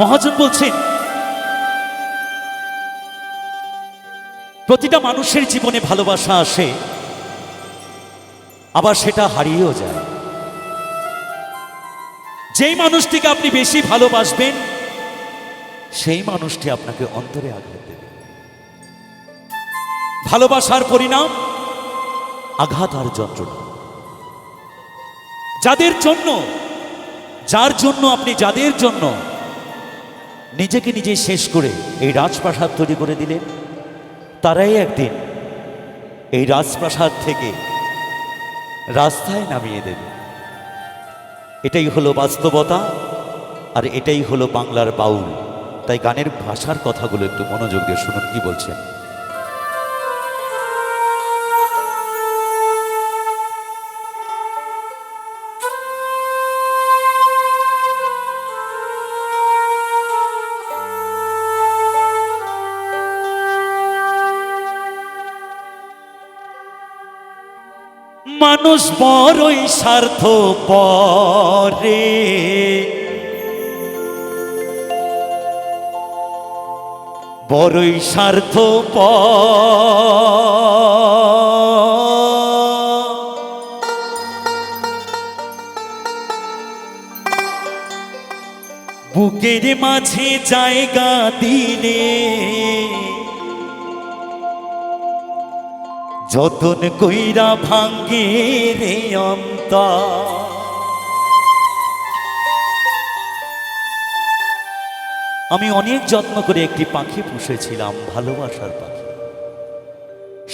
মহাজন বলছেন প্রতিটা মানুষের জীবনে ভালোবাসা আসে, আবার সেটা হারিয়েও যায়। যেই মানুষটিকে আপনি বেশি ভালোবাসবেন, সেই মানুষটি আপনাকে অন্তরে আঘাত দেবে। ভালোবাসার পরিণাম আঘাত আর যন্ত্রণা। যাদের জন্য, যার জন্য আপনি, যাদের জন্য নিজেকে নিজে শেষ করে এই রাজপ্রাসাদ তৈরি করে দিলেন। তারাই একদিন এই রাজপ্রাসাদ থেকে রাস্তায় নামিয়ে দেবে। এটাই হলো বাস্তবতা আর এটাই হলো বাংলার বাউল। তাই গানের ভাষার কথাগুলো একটু মনোযোগ দিয়ে শুনুন, কি বলছেন? মানুষ বড়ই স্বার্থ পরে বড়ই স্বার্থ বুকের মাঝে জায়গা দিলে যতন কইরা ভাঙ্গে রে অন্তর। আমি অনেক যত্ন করে একটি পাখি পুষেছিলাম, ভালোবাসার পাখি।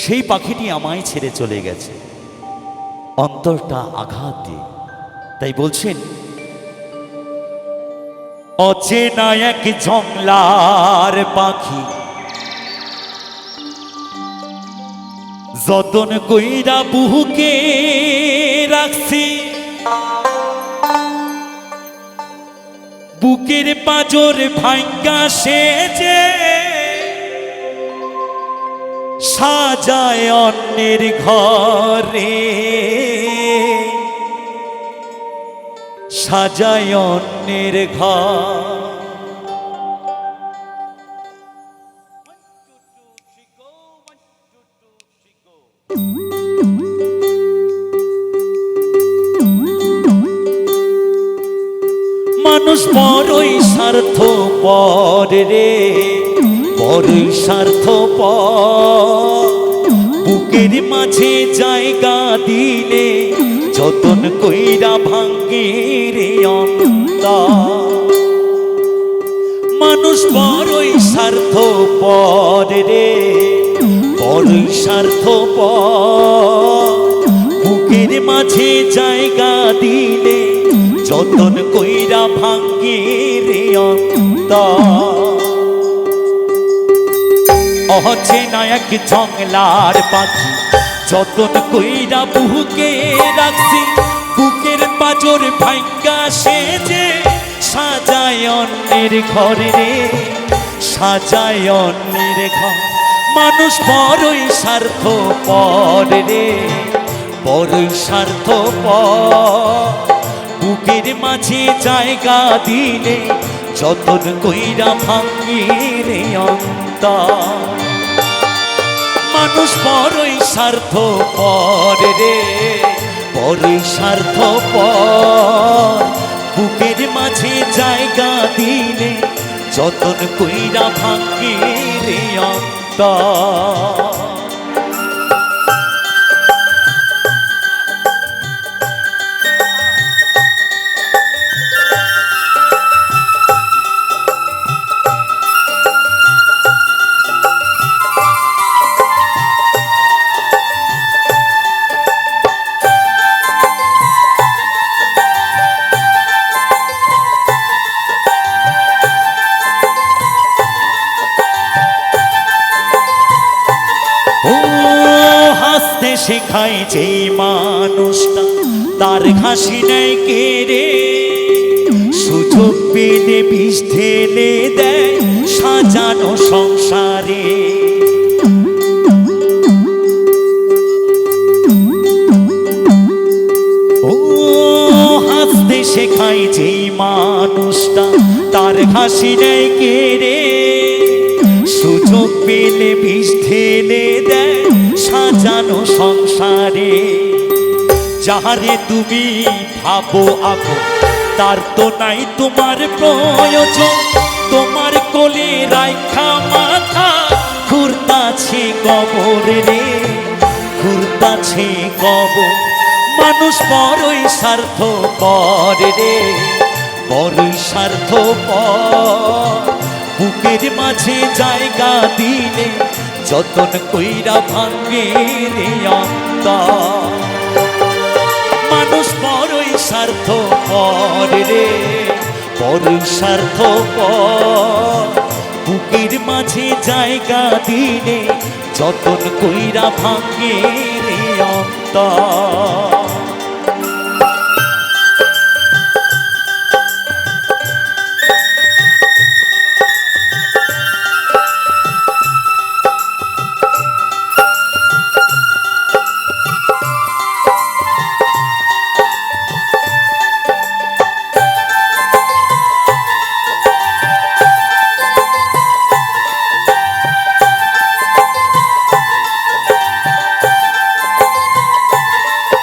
সেই পাখিটি আমায় ছেড়ে চলে গেছে। অন্তরটা আঘাত দিয়ে। তাই বলছেন, অচেনা এক জংলার পাখি যতন কইরা বুহুকে রাখছি। বুকের পাজর ভাঙ্গা সেজে সাজায় অন্যের ঘরে। সাজায় অন্যের ঘর। পর রে বড়ই স্বার্থ বুকের মাঝে জায়গা দিলে যতন কইরা ভাঙ্গে রে মানুষ বড়ই স্বার্থ পর রে বড়ই স্বার্থ বুকের মাঝে জায়গা দিলে যতন কইরা ভাঙ্গে রে অন্তর অচেনা এক জংলার পাখি, যতন কইরা বুকে রাখছি, বুকের পাজর ভাঙ্গা সেজে সাজায় অন্যের ঘরে রে, সাজায় অন্যের ঘর। মানুষ বড়ই স্বার্থ পর রে, বড়ই স্বার্থ বুকের মাঝে জায়গা দিলে যতন কইরা ভাঙ্গি রে অন্তর। মানুষ বড়ই স্বার্থ পর রে, বড়ই স্বার্থ পর বুকের মাঝে জায়গা দিলে যতন কইরা ভাঙ্গে রে হাসতে শেখায় যে মানুষটা। তার হাসি নেয় কেড়ে সুযোগ পেলে বিষ ঢেলে দেয় সাজানো সংসারে। ও শেখায় মানুষটা, তার হাসি নেই কেড়ে সুযোগ পেলে বিষ ঢেলে দেয় সাজানো সংসারে? যাহারে তুমি ভাবো আপো তার তো নাই তোমার প্রয়োজন। তোমার কোলে রাইখা মাথা ঘুরতাছে কবর রে। ঘুরতাছে কবর, মানুষ বড়ই স্বার্থ পর রে। বড়ই স্বার্থ পর বুকের মাঝে জায়গা দিলে যতন কইরা ভাঙ্গে রে মানুষ বড়ই স্বার্থ পর রে, বড়ই স্বার্থ পর বুকের মাঝে জায়গা দিলে যতন কইরা ভাঙ্গে রে অন্তর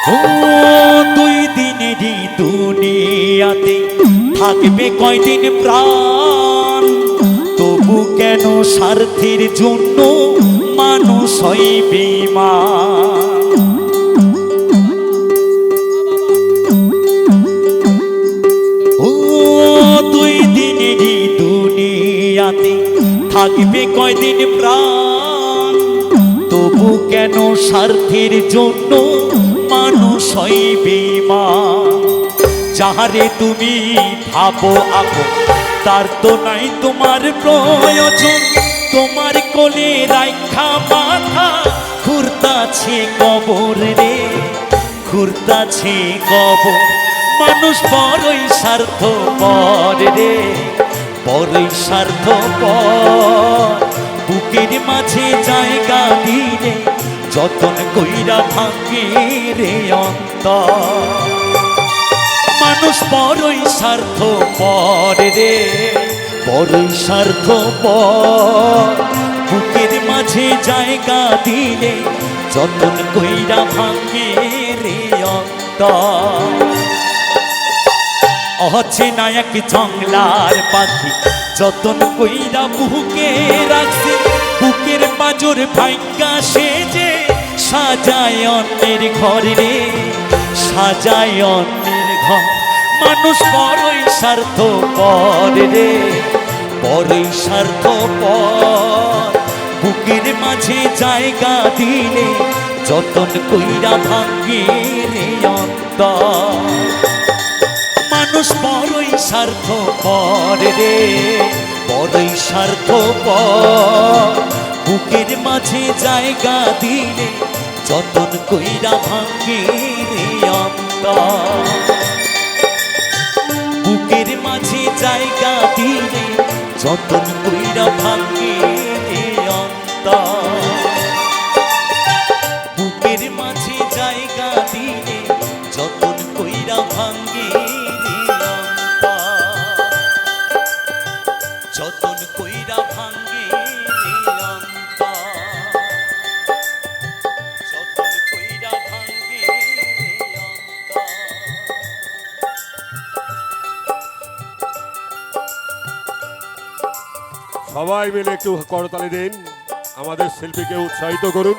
ও, দুই দিনেরই দুনিয়াতে থাকবে কয়দিন প্রাণ? তবু কেন স্বার্থের জন্য মানুষ হয় দুনিয়াতে থাকবে কয়দিন প্রাণ? তবু কেন স্বার্থের জন্য হয় বেঈমান যাহারে তুমি ভাবো আপো তার তো নাই তোমার প্রয়োজন। তোমার কোলে রাইখা মাথা ঘুরতাছে কবর রে ঘুরতাছে কবর। মানুষ বড়ই স্বার্থ পর রে, বড়ই স্বার্থ পর বুকের মাঝে জায়গা দিলে যতন কইরা ভাঙ্গে রে অন্তর। মানুষ বড়ই স্বার্থ পর রে, বড়ই স্বার্থ পর বুকের মাঝে জায়গা দিলে যতন কইরা ভাঙ্গে রে অন্তর। অচেনা এক জংলার পাখি, যতন কইরা বুকে রাখছি, বুকের পাজর ভাঙ্গা সেজে সাজায় অন্যের ঘর রে, সাজায় অন্যের ঘর। মানুষ বড়ই স্বার্থ পর রে, বড়ই স্বার্থ পর বুকের মাঝে জায়গা দিলে যতন কইরা ভাঙ্গে রে অন্তর। মানুষ বড়ই স্বার্থ পর রে, বড়ই স্বার্থ পর বুকের মাঝে জায়গা দিলে যতন কইরা ভাঙ্গে বুকের মাঝে জায়গা দিলে যতন কইরা ভাঙ্গে সবাই মিলে একটু করতালি দিন। আমাদের শিল্পীকে উৎসাহিত করুন।